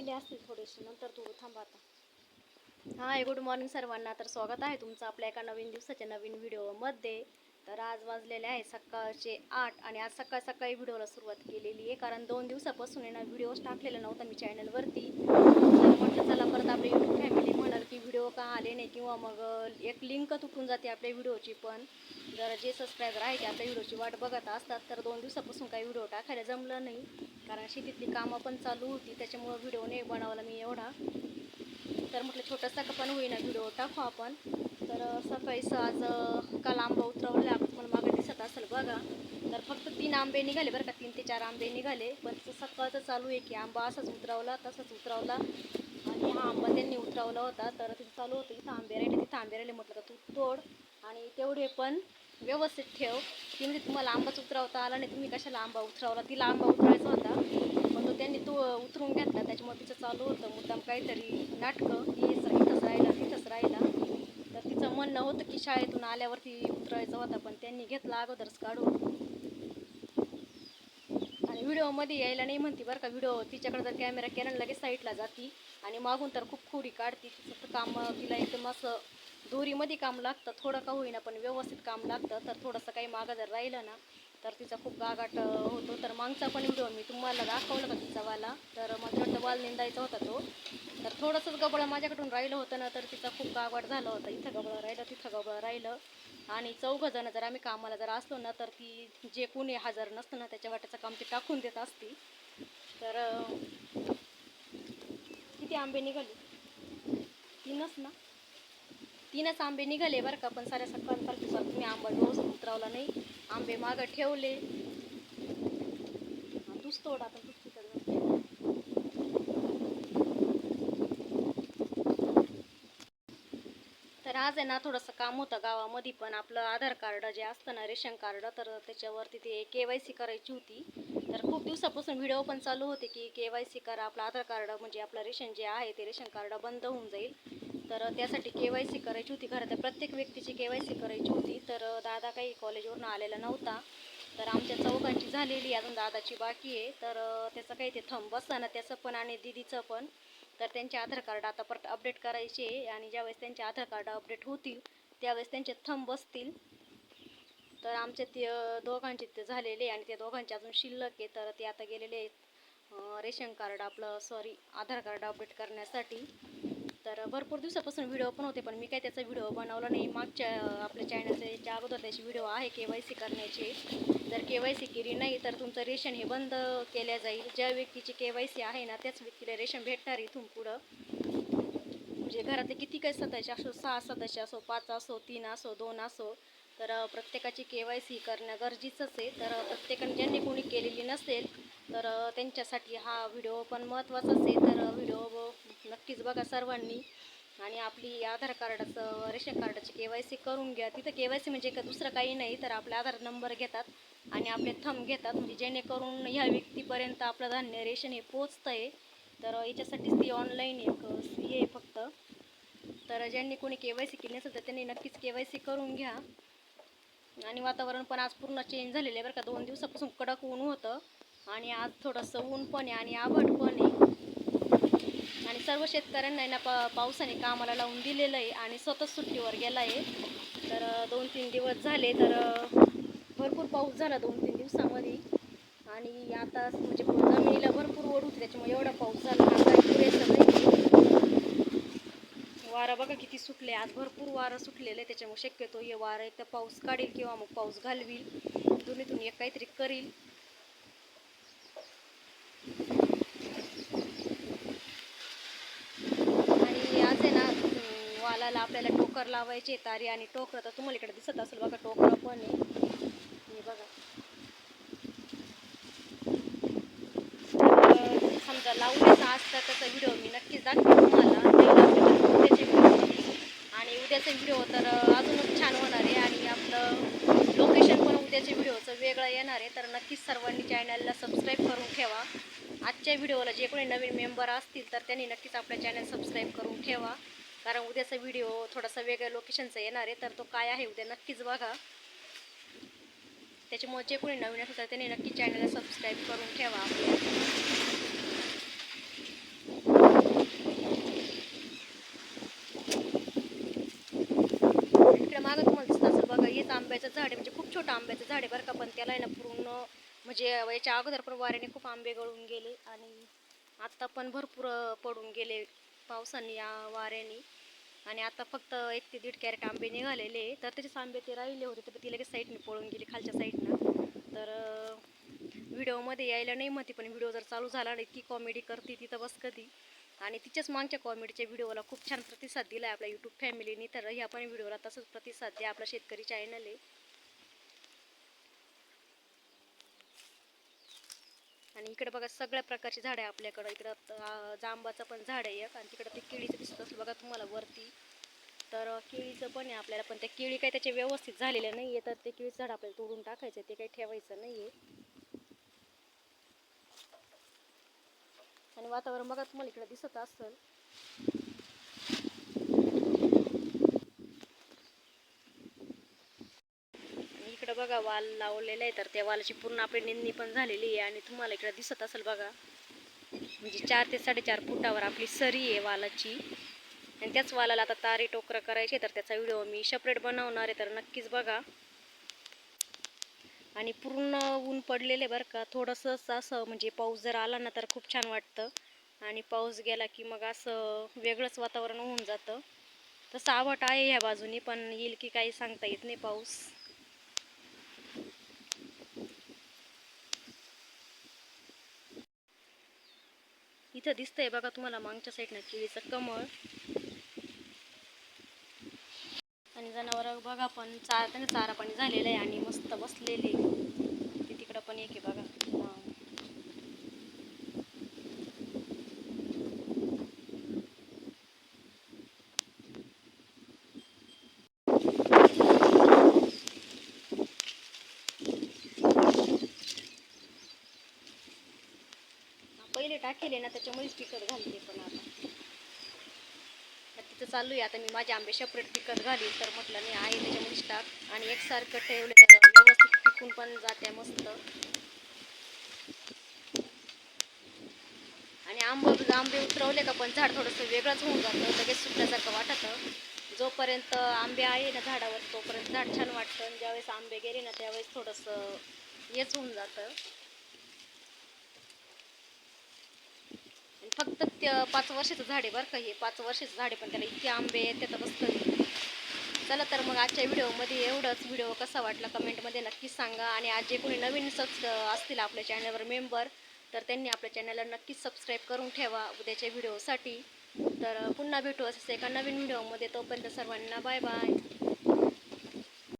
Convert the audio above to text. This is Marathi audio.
राहिले असतील थोडेसे नंतर तू थांबा आता. हाय गुड मॉर्निंग सर्वांना. तर स्वागत आहे तुमचं आपल्या एका नवीन दिवसाच्या नवीन व्हिडिओमध्ये. तर आज वाजलेले आहे सकाळचे आठ आणि आज सकाळ सकाळी व्हिडिओला सुरुवात केलेली आहे. कारण दोन दिवसापासून आहे ना व्हिडिओज टाकलेला नव्हता मी चॅनलवरती म्हटलं चला परत आपली यूट्यूब फॅमिली म्हणाल की व्हिडिओ का आले नाही किंवा मग एक लिंक तुटून जाते आपल्या व्हिडिओची पण. जर जे सबस्क्रायबर आहे ते आपल्या व्हिडिओची वाट बघत असतात तर दोन दिवसापासून काही व्हिडिओ टाकायला जमलं नाही. कारण शेतीतली कामं पण चालू होती त्याच्यामुळं व्हिडिओ नाही बनवला मी एवढा. तर म्हटलं छोटासा का पण होईना व्हिडिओ टाकू आपण. तर सकाळीच आज काल आंबा उतरवला आपण पण मागे दिसत असेल बघा. तर फक्त तीन आंबे निघाले बरं का तीन ते चार आंबे निघाले. पण तसं सकाळचं चालू आहे की आंबा असाच उतरवला तसाच उतरवला. आणि हा आंबा त्यांनी उतरवला होता. तर तिथं चालू होतं इथं आंबे राहिले तिथं आंबे राहिले म्हटलं तर तू तोड. आणि तेवढे पण व्यवस्थित ठेव. ती म्हणजे तुम्हाला आंबाच उतरवता आला नाही तुम्ही कशाला आंबा उतरवला? तिला आंबा उतरायचा होता. पण तो त्यांनी तो उतरून घेतला. त्याच्यामुळे तिचं चालू होतं मुद्दाम काहीतरी नाटकं. की इथंच राहिला तिथंच राहिला. तर तिचं म्हणणं होतं की शाळेतून आल्यावरती उतरायचा होता पण त्यांनी घेतला अगोदरच काढून. आणि व्हिडिओमध्ये यायला नाही म्हणती बरं का. व्हिडिओ तिच्याकडे जर कॅमेरा केला लगेच साईडला जाती आणि मागून तर खूप खोडी काढते. तिचं काम तिला एकदम असं दोरीमध्ये काम लागतं थोडं का होईना पण व्यवस्थित काम लागतं. तर थोडंसं काही मागं जर राहिलं ना तर तिचा खूप गागाट होतो. तर मागचा पण व्हिडिओ मी तुम्हाला दाखवलं का तिचा वाला. तर माझ्या वाटतं वाल निंदायचा होता तो. तर थोडंसंच गबळं माझ्याकडून राहिलं होतं ना तर तिचा खूप गागाट झालं होतं. इथं गबळं राहिलं तिथं गबळं राहिलं. आणि चौघंजणं जर आम्ही कामाला जर असलो ना तर ती जे कोणी हजर नसतं ना त्याच्या वाट्याचं काम ती टाकून देत असती. तर किती आंबे निघाले? तीनच ना? तीनच आंबे निघाले बरं का पण साऱ्या सकाळ सारखी तुम्ही आंबा व्यवस्थित उतरवला नाही. आंबे मागं ठेवले. तूच तोड आता तूच तर आज आहे ना थोडंसं काम होतं गावामध्ये पण आपलं आधार कार्ड जे असतं ना रेशन कार्ड तर त्याच्यावरती ते के वाय सी करायची होती. तर खूप दिवसापासून व्हिडिओ पण चालू होते की के वाय सी करा आपलं आधार कार्ड म्हणजे आपलं रेशन जे आहे ते रेशन कार्ड बंद होऊन जाईल. तर त्यासाठी के वाय सी करायची होती. घरात प्रत्येक व्यक्तीची के वाय सी करायची होती. तर दादा काही कॉलेजवरून आलेला नव्हता. तर आमच्या चौकांची झालेली अजून दादाची बाकी आहे. तर त्याचं काही ते थंब बसताना त्याचं पण आणि दिदीचं पण. तर त्यांचे आधार कार्ड आता परत अपडेट करायचे आहे. आणि ज्यावेळेस त्यांचे आधार कार्ड अपडेट होतील त्यावेळेस त्यांचे थंब बसतील तर आमचे ते दोघांचे ते झालेले आणि त्या दोघांचे अजून शिल्लक आहे. तर ते आता गेलेले आहेत रेशन कार्ड आपलं सॉरी आधार कार्ड अपडेट करण्यासाठी. तर भरपूर दिवसापासून व्हिडिओ पण होते पण मी काय त्याचा व्हिडिओ बनवला नाही. मागच्या आपल्या चॅनलच्या अगोदर त्याची व्हिडिओ आहे के वाय सी करण्याची. जर के वाय सी केली नाही तर तुमचं रेशन हे बंद केल्या जाईल. ज्या व्यक्तीची के वाय सी आहे ना त्याच व्यक्तीला रेशन भेटणार इथून पुढं. म्हणजे घरातले किती काही सदस्य असो सहा सदस्य असो पाच असो तीन असो दोन असो तर प्रत्येकाची के वाय सी करणं गरजेचंच आहे. तर प्रत्येकाने ज्यांनी कोणी केलेली नसेल तर त्यांच्यासाठी हा व्हिडिओ पण महत्त्वाचाच आहे. तर व्हिडिओ नक्कीच बघा सर्वांनी. आणि आपली आधार कार्डाचं रेशन कार्डाची के वाय सी करून घ्या. तिथं के वाय सी म्हणजे का दुसरं काही नाही तर आपला आधार नंबर घेतात आणि आपले थंब घेतात. म्हणजे जेणेकरून ह्या व्यक्तीपर्यंत आपलं धान्य रेशन हे पोचतं आहे तर याच्यासाठीच ती ऑनलाईन एक सी आहे फक्त. तर ज्यांनी कोणी के वाय सी केली नसेल तर त्यांनी नक्कीच के वाय सी करून घ्या. आणि वातावरण पण आज पूर्ण चेंज झालेलं आहे बरं का. दोन दिवसापासून कडक ऊन होतं आणि आज थोडंसं ऊन पण आहे आणि आभट पण आहे. आणि सर्व शेतकऱ्यांना ना पा पावसाने कामाला लावून दिलेलं आहे आणि स्वतः सुट्टीवर गेला आहे. तर दोन तीन दिवस झाले तर भरपूर पाऊस झाला दोन तीन दिवसामध्ये. आणि आता म्हणजे जमिनीला भरपूर ओढ होती त्याच्यामुळे एवढा पाऊस झाला. आता पुरेसा नाही. वारा बघा किती सुटले. आज भरपूर वारं सुटलेलं आहे त्याच्यामुळे शक्यतो हे वारं एक तर पाऊस काढेल किंवा मग पाऊस घालवील. दोन्हीतून एक काहीतरी करील. आणि आज आहे ना वालाला आपल्याला टोकर लावायचे तारी आणि टोकर तर तुम्हाला इकडे दिसत असेल बघा टोकर पण आहे. हे बघा. समजा लावून असता त्याचा व्हिडिओ मी नक्कीच दाखवेन तुम्हाला नाही लावले तर उद्याचे व्हिडिओ आणि उद्याचा व्हिडिओ हो, तर अजूनच छान होणार आहे आणि आपलं लोकेशन पण उद्याच्या व्हिडिओचं वेगळं येणार आहे. तर नक्कीच सर्वांनी चॅनलला सबस्क्राईब करून ठेवा. आजच्या व्हिडिओला जे कोणी नवीन मेंबर असतील तर त्यांनी नक्कीच आपल्या चॅनल सबस्क्राईब करून ठेवा. कारण उद्याचा व्हिडिओ थोडासा वेगळ्या लोकेशनचा येणार आहे तर तो काय आहे उद्या नक्कीच बघा. त्याच्यामुळे जे कोणी नवीन असेल तर त्यांनी नक्की चॅनलला सबस्क्राईब करून ठेवा आपल्या झाड आहे म्हणजे खूप छोटं आंब्याचं झाड आहे बरं का पण त्याला आहे ना पूर्ण म्हणजे याच्या अगोदर पण वाऱ्याने खूप आंबे गळून गेले आणि आत्ता पण भरपूर पडून गेले पावसाने या वाऱ्याने. आणि आता फक्त एक ते दीड कॅरेट आंबे निघालेले तर त्याचेच आंबे ते राहिले होते तर ती लगेच साईडने पळून गेली खालच्या साईडनं तर व्हिडिओमध्ये यायला नाही म्हणते पण व्हिडिओ जर चालू झाला ना इतकी कॉमेडी करते तिथं बस कधी. आणि तिच्याच मागच्या कॉमेडीच्या व्हिडिओला खूप छान प्रतिसाद दिला आहे आपल्या यूट्यूब फॅमिलीनी तर ह्या पण व्हिडिओला तसंच प्रतिसाद द्या आपला शेतकरी चॅनल आहे. आणि इकडे बघा सगळ्या प्रकारची झाडं आहे आपल्याकडं. इकडं जांबाचं पण झाड आहे एक आणि तिकडं ते केळीचं दिसत असेल बघा तुम्हाला वरती. तर केळीचं पण आहे आपल्याला पण त्या केळी काही त्याचे व्यवस्थित झालेल्या नाही आहे तर ते केळीचं झाड आपल्याला तोडून टाकायचं ते काही ठेवायचं नाही आहे आणि वातावरण बघा तुम्हाला इकडे दिसत असेल. इकडे इकडं बघा वाल लावलेला आहे तर त्या वालाची पूर्ण आपली निंदणी पण झालेली आहे आणि तुम्हाला इकडे दिसत असेल बघा. म्हणजे चार ते साडेचार फुटावर आपली सरी आहे वालाची. आणि त्याच वालाला आता तारी टोकरं करायची तर त्याचा व्हिडिओ मी सेपरेट बनवणार आहे तर नक्कीच बघा. आणि पूर्ण ऊन पडलेले बरं का. थोडंसं असं म्हणजे पाऊस जर आला ना तर खूप छान वाटतं. आणि पाऊस गेला की मग असं वेगळंच वातावरण होऊन जातं. तसं आवट आहे ह्या बाजूनी पण येईल की काही सांगता येत नाही पाऊस. इथं दिसतंय बघा तुम्हाला मागच्या साईडनं केळीचं कमळ. आणि जनावरं बघा पण चार त्यांना चारा पाणी झालेलं आहे आणि मस्त बसलेले ते तिकडं पण एक आहे बघा. पहिले टाकेले ना त्याच्यामुळेच पिकत घालते पण आता. चालू आहे आता मी माझे आंबे सेपरेट पिकत घालीन. तर म्हटलं नाही आहे त्याच्या टाक आणि एकसारखं ठेवले तर व्यवस्थित पिकून पण जाते मस्त. आणि आंबे आंबे उतरवले का पण झाड थोडंसं वेगळंच होऊन जातं. लगेच सुटल्यासारखं वाटतं. जोपर्यंत आंबे आहे ना झाडावर तोपर्यंत झाड छान वाटतं. आणि ज्यावेळेस आंबे गेले ना त्यावेळेस थोडंसं हेच होऊन जातं. फक्त पाच वर्षाचं झाड आहे बरं का हे पाच वर्षाचं झाड आहे पण त्याला इतके आंबे आहेत त्याचं बसतं चला तर मग आजच्या व्हिडिओमध्ये एवढंच. व्हिडिओ कसा वाटला कमेंटमध्ये नक्कीच सांगा. आणि आज जे कोणी नवीन सब असतील आपल्या चॅनलवर मेंबर तर त्यांनी आपल्या चॅनलला नक्कीच सबस्क्राईब करून ठेवा उद्याच्या व्हिडिओसाठी. तर पुन्हा भेटू असं एका नवीन व्हिडिओमध्ये. तोपर्यंत सर्वांना बाय बाय